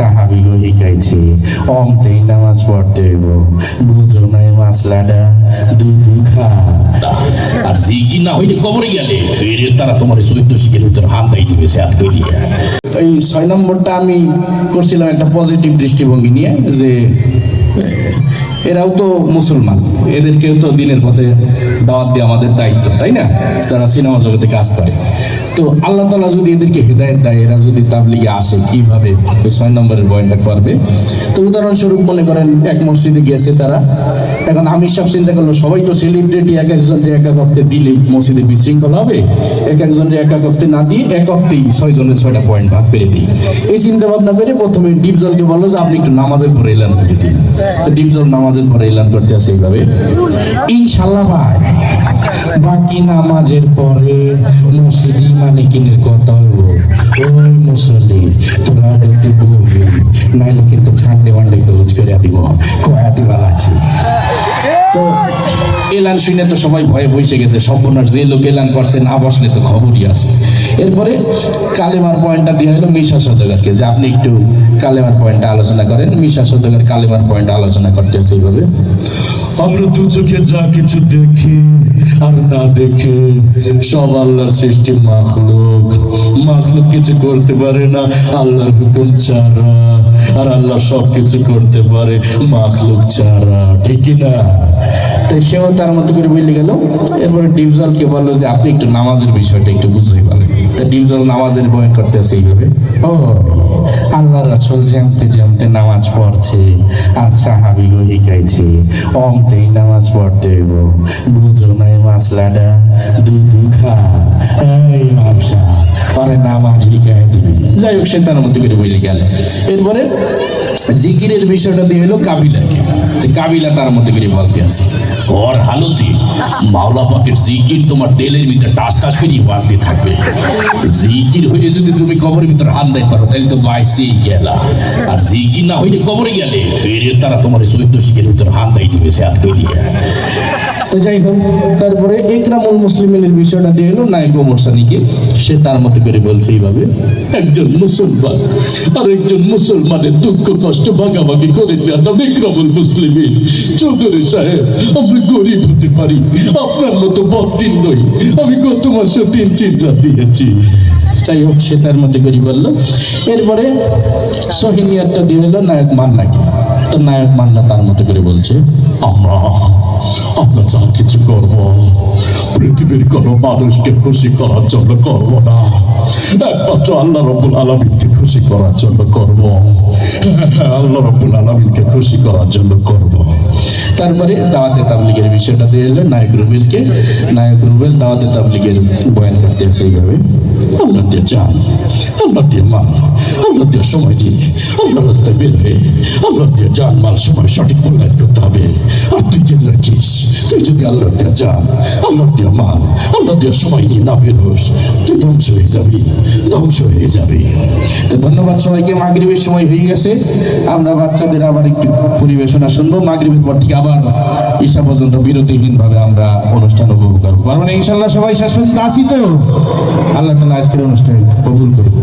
সাহাবিগো শিখাইছে অমতেই নামাজ পড়তে হইব। বুঝো নাই মাসলাটা? দুধু খা। আর না হইলে কবরে গেলে ফেরেস তারা তোমার চৈত্য শিখের ভিতরে হাত তাই দিবে সে হাত কই দিয়ে। এই ছয় নম্বরটা আমি করছিলাম একটা পজিটিভ দৃষ্টিভঙ্গি নিয়ে যে এরাও তো মুসলমান। এদেরকেও তো দিনের পথে দাওয়াত দিয়ে আমাদের দায়িত্ব, তাই না? যারা সিনেমা জগতে কাজ করে। তো আল্লাহ তালা যদি এদেরকে হেদায়ত দেয়, এরা যদি তাবলিগে আসে, কীভাবে? ওই ছয় নম্বরের বয়ানটা করবে। তো উদাহরণস্বরূপ মনে করেন, এক মসজিদে গিয়েছে তারা। এখন আমি সব চিন্তা করল, সবাই তো সেলিব্রিটি এক একজন যে এক এক দিলে মসজিদে বিশৃঙ্খলা হবে? এক একজন যে এক এক না দিয়ে এক অক্তেই ছয় জনের ছয়টা পয়েন্ট ভাগ করে দিই। এই চিন্তা ভাবনা করে প্রথমে ডিপজলকে বলল যে, আপনি একটু নামাজের পরে এলান তো ডিপজল নামাজের পরে এলান করতে আছে এইভাবে। ইনশাল্লাহ ভাই, বাকি নামাজের পরে মসজিদি কিনের কথা হইব। এলান শুনে তো সবাই ভয়ে বসে গেছে। সম্পূর্ণ যে লোক এলান করছে, না বসলে তো খবরই আছে। এরপরে কালেমার পয়েন্টটা দিয়ে হলো মিশা সদগারকে, যে আপনি একটু কালেমার পয়েন্টটা আলোচনা করেন। মিশা সদগার কালেমার পয়েন্ট আলোচনা করতেছে এইভাবে। আমরা দু চোখে যা কিছু দেখি আর না দেখে, সব আল্লাহর সৃষ্টি, মাখলুক। মাখলুক কিছু করতে পারে না, আল্লাহর হুকুম ছাড়া। আর আল্লাহ সব কিছু করতে পারে, মাখলুক ছাড়া, ঠিক না? তাই সেও তার মতো করে বলে গেল। এরপরে ডিপজলকে বলল যে, আপনি একটু নামাজের বিষয়টা একটু বুঝাই বলেন। নামাজের বয়ান করতেছে এইভাবে। ও আল্লাহ জানতে জানতে নামাজ পড়ছে, আর সাহাবিগো অমতেই নামাজ পড়তে হইব। বুঝো নাই দুধু খা। এই নামাজ শিখাই দিবি। যাই হোক সে তার মতো করে বলে গেল। এরপরে জিকিরের বিষয়টা দিয়ে হলো কাবিলাকে। যে কাবিলা তার মধ্যে করে বলতে আছে ওর হালতে মাওলা পাকের জিকির তোমার তেলের ভিতরে টাস টাস করে বাঁচতে থাকবে। জিকির হইলে যদি তুমি কবরের ভিতর হাত দেয় পারো, তাহলে তো বাইসেই গেলা। আর জিকির না হইলে কবরে গেলে ফেরেস তারা তোমার চৈত্য শিখের ভিতরে হাত তাই দিবে, সে হাত দিয়ে। তো যাই হোক, তারপরে ইকরামুল মুসলিমের বিষয়টা দিয়ে এলো নায়ক ওমর সানিকে সে তার মতো করে বলছে এইভাবে, একজন মুসলমান আর একজন মুসলমানের দুঃখ, কষ্ট ভাগাভাগি করে দেওয়ার নাম মুসলিমিন। চৌধুরী সাহেব, আমরা গরিব হতে পারি, আপনার মতো বদিন নই। আমি গত মাসে তিন চিন্তা দিয়েছি। যাই হোক, সে তার মতো করে বলল। এরপরে সহিনিয়ারটা দিয়ে হলো নায়ক মান্নাকে। তো নায়ক মান্না তার মতো করে বলছে, আমরা আমরা যা কিছু করব, পৃথিবীর কোনো মানুষকে খুশি করার জন্য করব না। একমাত্র আল্লাহ রব্বুল আলমিনকে খুশি করার জন্য করব। আল্লাহ রব্বুল আলমিনকে খুশি করার জন্য করব। তারপরে দাওয়াতে তাবলিগের বিষয়টা দিয়ে এলো নায়ক রুবেলকে, নায়ক রুবেল দাওয়াতে তাবলিগের বয়ান করতে আছে এইভাবে, আল্লাহ দিয়ে যান, আল্লাহ দিয়ে মাল আল্লাহ দিয়ে সময় দিয়ে আল্লাহ বের হয়ে আল্লাহ দিয়ে যান মাল সময় সঠিক মূল্যায়ন করতে হবে। আর তুই জেনে রাখিস, তুই যদি আল্লাহ দিয়ে যান আল্লাহ দিয়ে মাল আল্লাহ দিয়ে সময় নিয়ে না বের তুই ধ্বংস হয়ে যাবি, ধ্বংস হয়ে যাবি। তো ধন্যবাদ সবাইকে, মাগরিবের সময় হয়ে গেছে। আমরা বাচ্চাদের আবার একটু পরিবেশনা শুনব। মাগরিবের পর থেকে আবার ঈশা পর্যন্ত বিরতিহীন ভাবে আমরা অনুষ্ঠান উপভোগ করব। পারবেন ইনশাল্লাহ সবাই শেষ পর্যন্ত আসি তো? আল্লাহ তালা আজকের অনুষ্ঠান কবুল করব